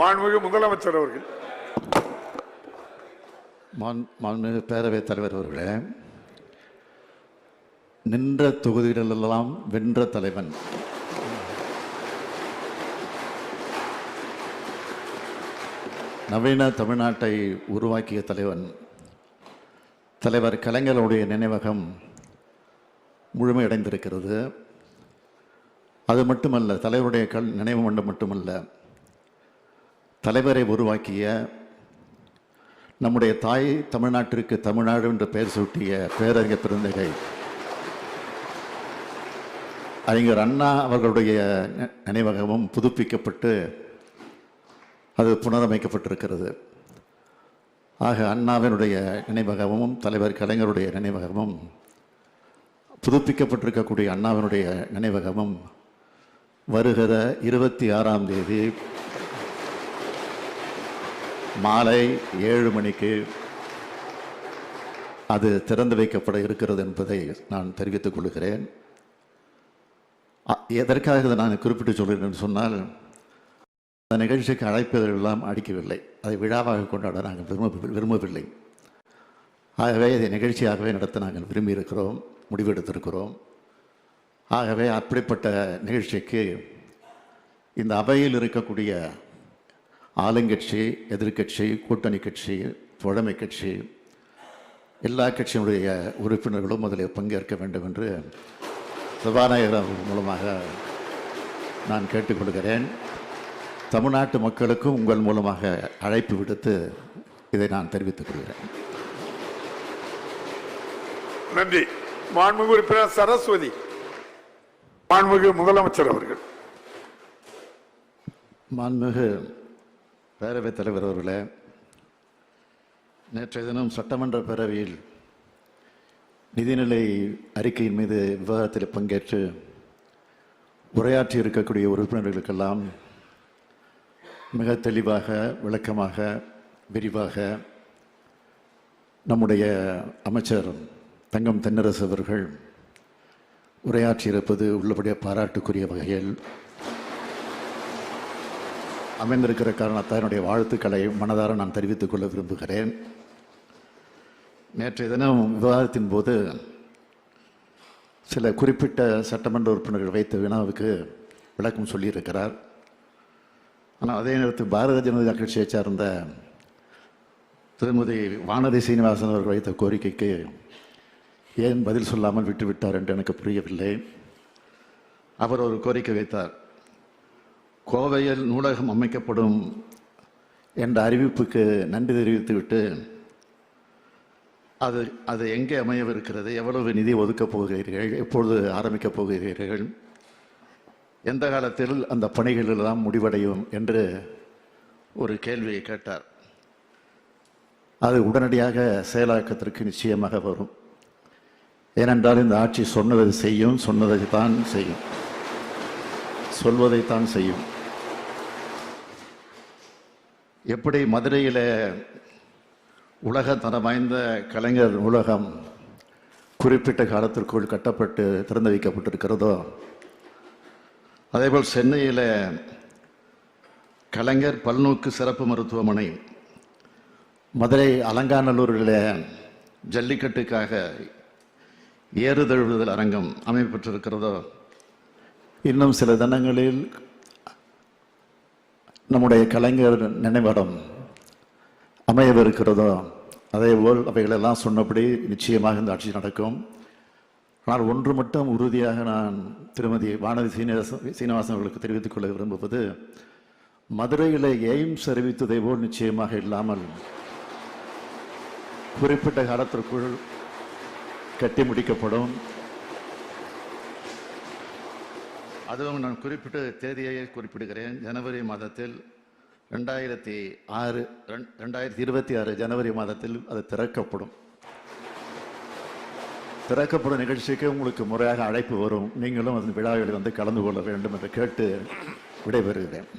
மாண்புமிகு முதலமைச்சர் அவர்கள். மாண்புமிகு பேரவைத் தலைவர் அவர்களே நின்ற தொகுதிகளெல்லாம் வென்ற தலைவன். நவீன தமிழ்நாட்டை உருவாக்கிய தலைவன் தலைவர் கலைஞருடைய நினைவகம் முழுமையடைந்திருக்கிறது. அது மட்டுமல்ல தலைவருடைய கல் நினைவு மன்றம் மட்டுமல்ல தலைவரை உருவாக்கிய நம்முடைய தாய் தமிழ்நாட்டிற்கு தமிழ்நாடு என்று பெயர் சூட்டிய பேரறிஞர் பிறந்தகை அறிஞர் அண்ணா அவர்களுடைய நினைவகமும் புதுப்பிக்கப்பட்டு அது புனரமைக்கப்பட்டிருக்கிறது. ஆக அண்ணாவினுடைய நினைவகமும் தலைவர் கலைஞருடைய நினைவகமும் புதுப்பிக்கப்பட்டிருக்கக்கூடிய அண்ணாவினுடைய நினைவகமும் வருகிற இருபத்தி ஆறாம் தேதி மாலை ஏழு மணிக்கு அது திறந்து வைக்கப்பட இருக்கிறது என்பதை நான் தெரிவித்துக் கொள்கிறேன். எதற்காக இதை நான் குறிப்பிட்டு சொல்கிறேன் சொன்னால் அந்த நிகழ்ச்சிக்கு அழைப்பதில் எல்லாம் அடிக்கவில்லை. அதை விழாவாக கொண்டாட நாங்கள் விரும்ப விரும்பவில்லை. ஆகவே இதை நிகழ்ச்சியாகவே நடத்த நாங்கள் விரும்பியிருக்கிறோம் முடிவெடுத்திருக்கிறோம். ஆகவே அப்படிப்பட்ட நிகழ்ச்சிக்கு இந்த அவையில் இருக்கக்கூடிய ஆளுங்கட்சி எதிர்க்கட்சி கூட்டணி கட்சி தோழமை கட்சி எல்லா கட்சியினுடைய உறுப்பினர்களும் அதில் பங்கேற்க வேண்டும் என்று சபாநாயகர் மூலமாக நான் கேட்டுக்கொள்கிறேன். தமிழ்நாட்டு மக்களுக்கும் உங்கள் மூலமாக அழைப்பு விடுத்து இதை நான் தெரிவித்துக் கொள்கிறேன். நன்றி. மாண்புமிகு உறுப்பினர் சரஸ்வதி மாண்புமிகு முதலமைச்சர் அவர்கள். மாண்புமிகு பேரவைத் தலைவர் அவர்களே நேற்றைய தினம் சட்டமன்ற பேரவையில் நிதிநிலை அறிக்கையின் மீது விவாதத்தில் பங்கேற்று உரையாற்றி இருக்கக்கூடிய உறுப்பினர்களுக்கெல்லாம் மிக தெளிவாக விளக்கமாக விரிவாக நம்முடைய அமைச்சர் தங்கம் தென்னரசு அவர்கள் உரையாற்றியிருப்பது உள்ளபடியே பாராட்டுக்குரிய வகையில் அமைந்திருக்கிற காரணத்தால் என்னுடைய வாழ்த்துக்களை மனதார நான் தெரிவித்துக் கொள்ள விரும்புகிறேன். நேற்றைய தினம் விவாதத்தின் போது சில குறிப்பிட்ட சட்டமன்ற உறுப்பினர்கள் வைத்த வினாவுக்கு விளக்கம் சொல்லியிருக்கிறார். ஆனால் அதே நேரத்தில் பாரதிய ஜனதா கட்சியை சார்ந்த திருமதி வானதி சீனிவாசன் அவர்கள் வைத்த கோரிக்கைக்கு ஏன் பதில் சொல்லாமல் விட்டுவிட்டார் என்று எனக்கு புரியவில்லை. அவர் ஒரு கோரிக்கை வைத்தார். கோவையில் நூலகம் அமைக்கப்படும் என்ற அறிவிப்புக்கு நன்றி தெரிவித்துவிட்டு அது அது எங்கே அமையவிருக்கிறது எவ்வளவு நிதி ஒதுக்கப் போகிறீர்கள் எப்பொழுது ஆரம்பிக்கப் போகிறீர்கள் எந்த காலத்தில் அந்த பணிகள் முடிவடையும் என்று ஒரு கேள்வியை கேட்டார். அது உடனடியாக செயலாக்கத்திற்கு நிச்சயமாக வரும். ஏனென்றால் இந்த ஆட்சி சொன்னதை செய்யும் சொன்னதை தான் செய்யும். சொல்வதைத்தான் செய்யும். எப்படி மதுரையில் உலக தரம் வாய்ந்த கலைஞர் நூலகம் குறிப்பிட்ட காலத்திற்குள் கட்டப்பட்டு திறந்து வைக்கப்பட்டிருக்கிறதோ அதேபோல் சென்னையில் கலைஞர் பல்நோக்கு சிறப்பு மருத்துவமனை மதுரை அலங்காநல்லூரில் ஜல்லிக்கட்டுக்காக ஏறுதழுவுதல் அரங்கம் அமைப்பெற்றிருக்கிறதோ இன்னும் சில தினங்களில் நம்முடைய கலைஞர் நினைவிடம் அமையவிருக்கிறதோ அதேபோல் அவைகளெல்லாம் சொன்னபடி நிச்சயமாக இந்த ஆட்சி நடக்கும். ஆனால் ஒன்று மட்டும் உறுதியாக நான் திருமதி வானதி சீனிவாசன் சீனிவாசன் அவர்களுக்கு தெரிவித்துக் கொள்ள விரும்புவது மதுரையில் எய்ம்ஸ் அறிவித்ததை போல் நிச்சயமாக இல்லாமல் குறிப்பிட்ட காலத்திற்குள் கட்டி முடிக்கப்படும். அதுவும் நான் குறிப்பிட்ட தேதியை குறிப்பிடுகிறேன். ஜனவரி மாதத்தில் ரெண்டாயிரத்தி ஆறு ரெண்- ரெண்டாயிரத்தி இருபத்தி ஆறு ஜனவரி மாதத்தில் அது திறக்கப்படும். திறக்கப்படும் நிகழ்ச்சிக்கு உங்களுக்கு முறையாக அழைப்பு வரும். நீங்களும் அதன் விழாவில் வந்து கலந்து கொள்ள வேண்டும் என்று கேட்டு விடைபெறுகிறேன்.